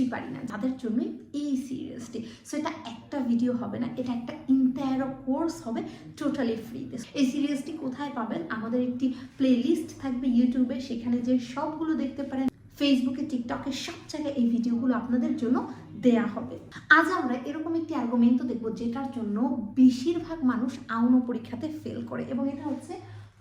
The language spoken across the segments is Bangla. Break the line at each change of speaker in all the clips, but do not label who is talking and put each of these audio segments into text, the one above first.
কিছুই পারি না তাদের জন্যই এই সিরিয়াসটি সো এটা একটা ভিডিও হবে না, এটা একটা ইন্টায়ার কোর্স হবে টোটালি ফ্রিতে এই সিরিয়াসটি কোথায় পাবেন? আমাদের একটি প্লেলিস্ট থাকবে ইউটিউবে সেখানে যে সবগুলো দেখতে পারেন। ফেসবুকে টিকটকে সব জায়গায় এই ভিডিওগুলো আপনাদের জন্য দেয়া হবে। আজ আমরা এরকম একটি আর্গুমেন্ট দেখব, যেটার জন্য বেশিরভাগ মানুষ আউনো পরীক্ষাতে ফেল করে, এবং এটা হচ্ছে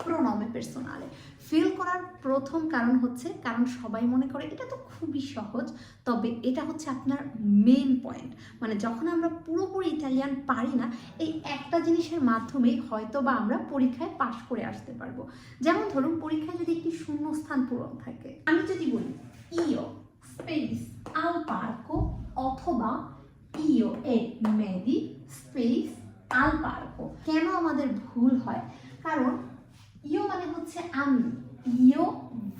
প্রোনমে পার্সোনালে ফেল করার প্রথম কারণ হচ্ছে, কারণ সবাই মনে করে এটা তো খুবই সহজ, তবে এটা হচ্ছে আপনার মেন পয়েন্ট মানে যখন আমরা পুরোপুরি ইটালিয়ান পারি না, এই একটা জিনিসের মাধ্যমেই হয়তো বা আমরা পরীক্ষায় পাশ করে আসতে পারব। যেমন ধরুন, পরীক্ষায় যদি একটি শূন্যস্থান পূরণ থাকে, আমি যদি বলি ইও স্পেস আল পার্কো অথবা ইও এ মেডি স্পেস আল পার্কো কেন আমাদের ভুল হয়? কারণ ইও মানে হচ্ছে আমি ইও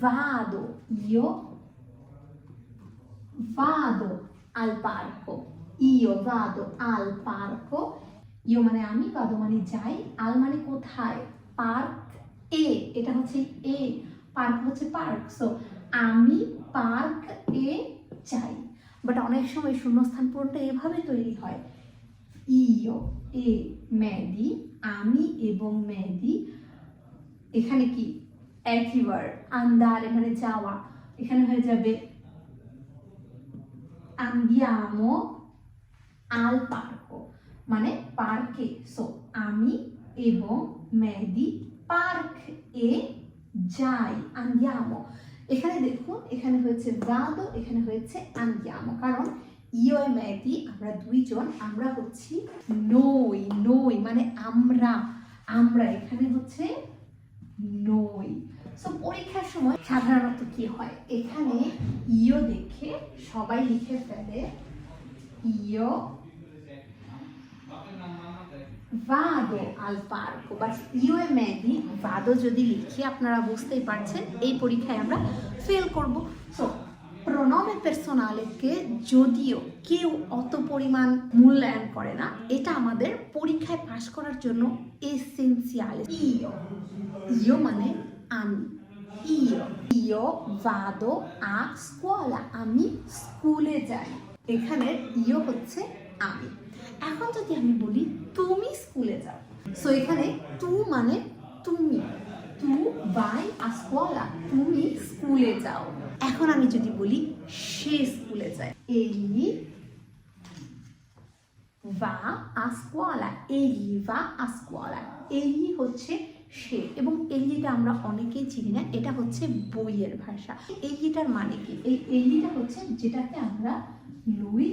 ভাদো ইও vado al parco. Io vado al parco. ইও মানে আমি vado মানে যাই আল মানে কোথায় পার্ক এ এটা হচ্ছে এ পার্ক হচ্ছে পার্ক সো আমি পার্ক এ যাই বাট অনেক সময় শূন্যস্থান পূরণটা এভাবে তৈরি হয়। ইও এ মেদি আমি এবং মেদি এখানে কি? একই ওয়ার্ড আন্দার, এখানে যাওয়া, এখানে হয়ে যাবে andiamo al parco মানে পার্কে। সো আমি এবং মেদি পার্ক এ যাই andiamo এখানে দেখুন, এখানে হয়েছে vado এখানে হয়েছে andiamo কারণ এ মেদি আমরা দুইজন, আমরা হচ্ছি নই নই মানে আমরা আমরা। এখানে হচ্ছে নই। সো পরীক্ষার সময় সাধারণত কি হয়? এখানে ইও দেখে সবাই লিখে ফেলে। ইও ভাদো আল পার্কো বাট ইউ এ মেদি ভাদো যদি লিখি, আপনারা বুঝতেই পারছেন, এই পরীক্ষায় আমরা ফেল করব। সো প্রণমে পার্সোনালেকে যদিও কেউ অত পরিমাণ মূল্যায়ন করে না, এটা আমাদের পরীক্ষায় পাশ করার জন্য এসেন্সিয়াল ইও ইও মানে আমি। ইও ইও ভাদো আ, স্কুয়ালা। আমি স্কুলে যাই। এখানে ইও হচ্ছে আমি। এখন যদি আমি বলি, তুমি স্কুলে যাও। সো এখানে তু মানে তুমি। তু বাই আ স্কুয়ালা তুমি স্কুলে যাও। এখন আমি যদি বলি, সে স্কুলে যায়। a scuola egli va a scuola egli হচ্ছে সে এবং এলিটা আমরা অনেকেই চিনি না, এটা হচ্ছে বইয়ের ভাষা। এলিটার মানে কি? এই এলিটা হচ্ছে যেটাকে আমরা লুই,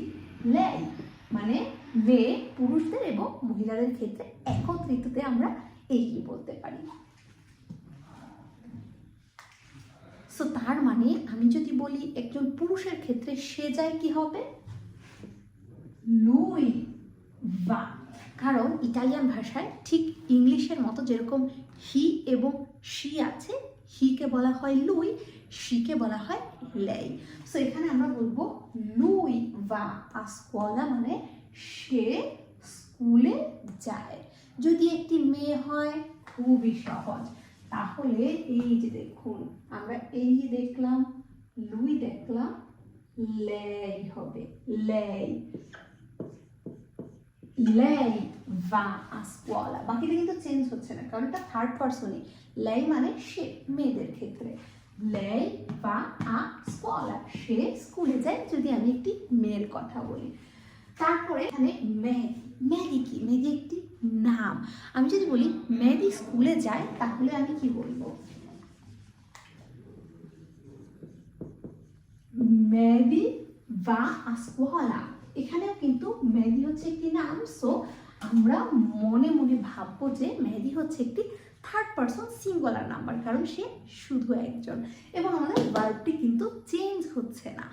লেই মানে মেয়ে, পুরুষদের এবং মহিলাদের ক্ষেত্রে একত্রিততে আমরা এগিয়ে বলতে পারি। সো তার মানে আমি যদি বলি একজন পুরুষের ক্ষেত্রে সে যায় কি হবে? লুই বা। কারণ ইটালিয়ান ভাষায় ঠিক ইংলিশের মতো যেরকম হি এবং শি আছে হিকে বলা হয় লুই শিকে বলা হয় লেই। সো এখানে আমরা বলব লুই বা আস্কোয়ালা মানে সে স্কুলে যায়। যদি একটি মেয়ে হয়, খুবই সহজ। তাহলে এই যে দেখুন, আমরা এই যে দেখলাম, লুই দেখলাম, লেই হবে, লেই। lei va a scuola বাকিটা কিন্তু চেঞ্জ হচ্ছে না, কারণ এটা থার্ড পার্সনই লেই মানে সে, মেয়েদের ক্ষেত্রে। lei va a scuola সে স্কুলে যায় যদি আমি একটি মেয়ের কথা বলি। তারপরে এখানে ম্যাগি ম্যাগি কি? ম্যাগি একটি নাম। আমি যদি বলি ম্যাগি স্কুলে যায় তাহলে আমি কি বলব? মেদি বা আস্কোয়ালা এখানেও কিন্তু মেহেদি হচ্ছে একটি নাম। সো আমরা মনে মনে ভাববো যে মেহেদি হচ্ছে একটি থার্ড পারসন সিঙ্গুলার নাম্বার কারণ সে শুধু একজন। এবং আমাদের ভার্বটি কিন্তু চেঞ্জ হচ্ছে না।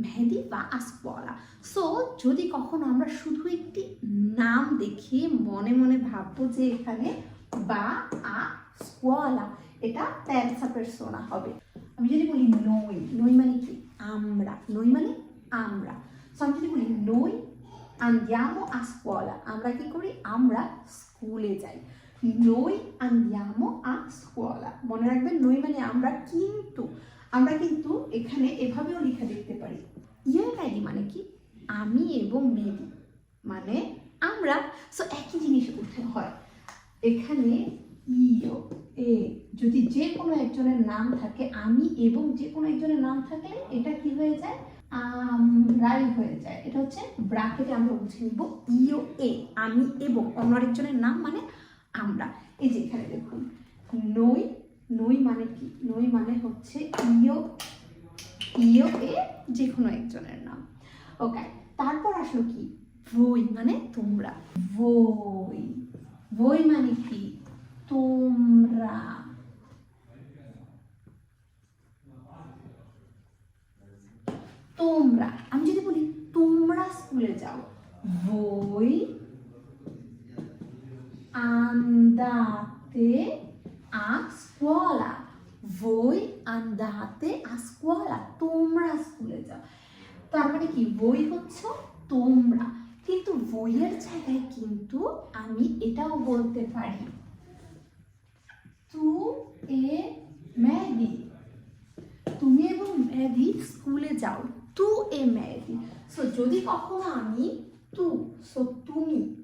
মেহেদি বা আসকোয়ালা সো যদি কখনো আমরা শুধু একটি নাম দেখি মনে মনে ভাববো যে এখানে বা, আ স্কোয়ালা এটা তেরসা পেরসোনা হবে। আমি যদি বলি নই নই মানে কি? আমরা। নই মানে আমরা। সো আমি যদি বলি নই andiamo a আমরা কি করি? আমরা স্কুলে যাই। নই andiamo a scuola মনে রাখবেন, নই মানে আমরা কিন্তু আমরা কিন্তু এখানে এভাবেও লেখা দেখতে পারি ইয়ে আইডি মানে এবং মেদি মানে আমরা সো একই জিনিস উঠে হয় এখানে ইও এ যদি যে কোনো একজনের নাম থাকে আমি এবং যে কোনো একজনের নাম থাকলে এটা কি হয়ে যায়? আমরাই হয়ে যায়। এটা হচ্ছে ব্রাকেটে আমরা বুঝে নিব ইও এ, আমি এবং অন্য আরেকজনের নাম মানে আমরা। এই যে এখানে দেখুন, নই নই মানে কি? নই মানে হচ্ছে ইও ইও এ যে কোনো একজনের নাম। ওকে তারপর আসলো কি? বই মানে তোমরা। বই বই মানে কি তোমরা তোমরা আমি যদি বলি তোমরা স্কুলে যাও voi andate a scuola voi andate scuola তোমরা স্কুলে যাও। তার মানে কি? বই হচ্ছে তোমরা। কিন্তু বইয়ের জায়গায় কিন্তু আমি এটাও বলতে পারি। তু এ ম্যাডি তুমি এবং ম্যাডি স্কুলে যাও। তু এ ম্যাডি সো যদি কখনো আমি তু সো তুমি,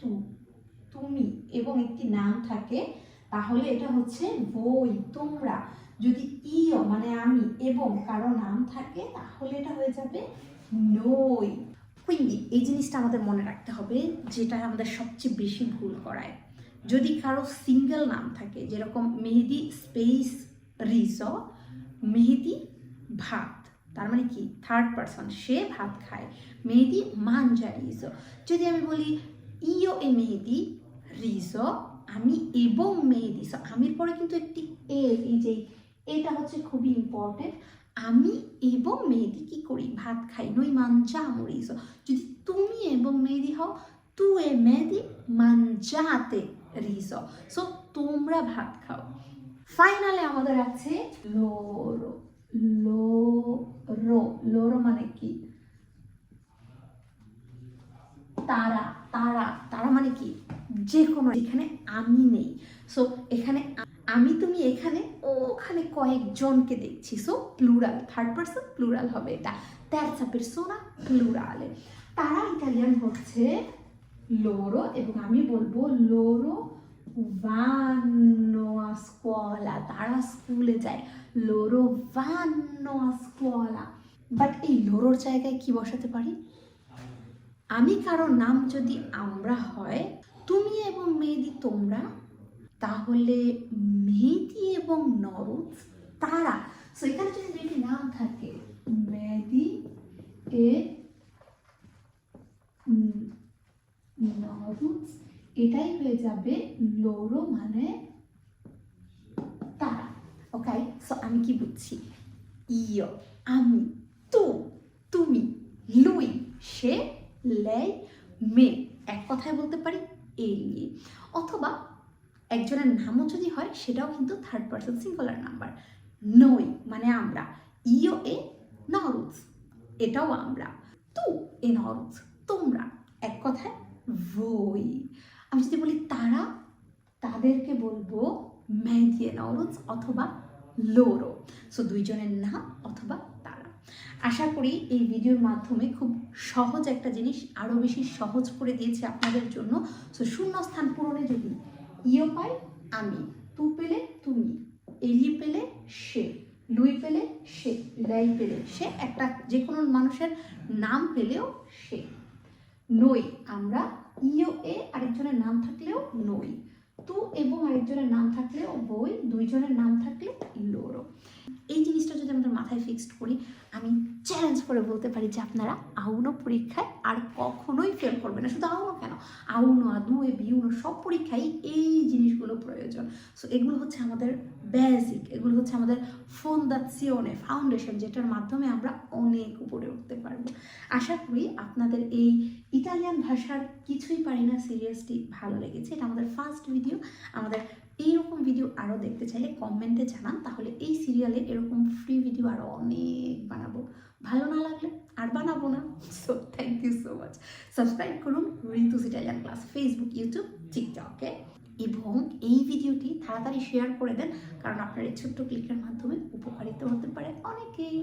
তু, তুমি এবং একটি নাম থাকে, তাহলে এটা হচ্ছে বই, তোমরা। যদি ইও মানে আমি এবং কারও নাম থাকে, তাহলে এটা হয়ে যাবে নই। কুইন্দি এই জিনিসটা আমাদের মনে রাখতে হবে, যেটা আমাদের সবচেয়ে বেশি ভুল করায়। যদি কারও সিঙ্গেল নাম থাকে, যেরকম মেহেদি স্পেস রিজ মেহেদি ভাত, তার মানে কি? থার্ড পারসন সে ভাত খায়। মেহেদি মাঞ্জা রিজ যদি আমি বলি ইও এ মেহেদি রিজ আমি এবং মেহেদি আমির পরে কিন্তু একটি এ, এই যে এটা হচ্ছে খুবই ইম্পর্টেন্ট আমি এবং মেহেদি কি করি? ভাত খাই, নই মাঞ্জা মরিস যদি তুমি এবং মেহেদি হও, তু এ মেহেদি মাঞ্জাতে রিস সো তোমরা ভাত খাও। ফাইনালে আমাদের আছে লোরো লোরো লোরো মানে কি? তারা তারা তারা মানে কি? যে কোনো এখানে আমি নেই। সো এখানে আমি তুমি এখানে, ওখানে কয়েকজনকে দেখছি। So plural third person plural হবে এটা। Terza persona plurale তারা ইটালিয়ান হচ্ছে লোরো এবং আমি বলব লোরো vanno scuola তারা স্কুলে যায়। লোরো vanno a বাট এই লোরোর জায়গায় কি বসাতে পারি? আমি কারও নাম যদি আমরা হয়, তুমি এবং মেয়েদি তোমরা তাহলে মেহেদি এবং নরুজ তারা সো এখানে যদি দুইটি নাম থাকে, মেহেদি এ নরুজ এটাই হয়ে যাবে লোরো মানে তারা ওকে সো আমি কি বুঝছি? ইয়, আমি, তু, তুমি, লুই, সে, লেই, মে, এক কথায় বলতে পারি এই নিয়ে। অথবা একজনের নামও যদি হয়, সেটাও কিন্তু থার্ড পার্সন সিঙ্গুলার নাম্বার নই মানে আমরা। ইও এ নরুজ এটাও আমরা। তু এ নরুজ তোমরা। এক কথায় বই আমি যদি বলি তারা, তাদেরকে বলব ম্যাডিয়ে নরুজ অথবা লোরো সো দুইজনের নাম অথবা তারা। আশা করি এই ভিডিওর মাধ্যমে খুব সহজ একটা জিনিস আরও বেশি সহজ করে দিয়েছে আপনাদের জন্য। সো শূন্যস্থান পূরণে যদি ইও পাই আমি। তু পেলে তুমি, এলি পেলে সে, লুই পেলে সে, লাই পেলে সে, একটা যে কোনো মানুষের নাম পেলেও সে। নই, আমরা ইও এ আরেকজনের নাম থাকলেও নই। তু এবং আরেকজনের নাম থাকলেও বই, দুইজনের নাম থাকলে লোরো। এই জিনিসটা যদি আমাদের মাথায় ফিক্সড করি, আমি চ্যালেঞ্জ করে বলতে পারি যে আপনারা আউনো পরীক্ষায় আর কখনোই ফেল করবে না। শুধু আউনো কেন? আউনো আদুয়ে বিউনো সব পরীক্ষায় এই জিনিসগুলো প্রয়োজন। সো এগুলো হচ্ছে আমাদের বেসিক এগুলো হচ্ছে আমাদের ফোনদাসিওনে ফাউন্ডেশন যেটার মাধ্যমে আমরা অনেক উপরে উঠতে পারব। আশা করি আপনাদের এই ইটালিয়ান ভাষার কিছুই পারি না। সিরিয়াসলি ভালো লেগেছে। এটা আমাদের ফার্স্ট ভিডিও আমাদের এইরকম ভিডিও আরও দেখতে চাইলে কমেন্টে জানান, তাহলে এই সিরিয়ালে এরকম ফ্রি ভিডিও আরও অনেক বানাবো। ভালো না লাগলে আর বানাবো না। So thank you so much subscribe করুন Ritu's Italian class Facebook YouTube টিকটকে এবং এই ভিডিওটি তাড়াতাড়ি শেয়ার করে দেন, কারণ আপনার এই ছোট্ট ক্লিকের মাধ্যমে উপকারিত হতে পারে অনেকেই।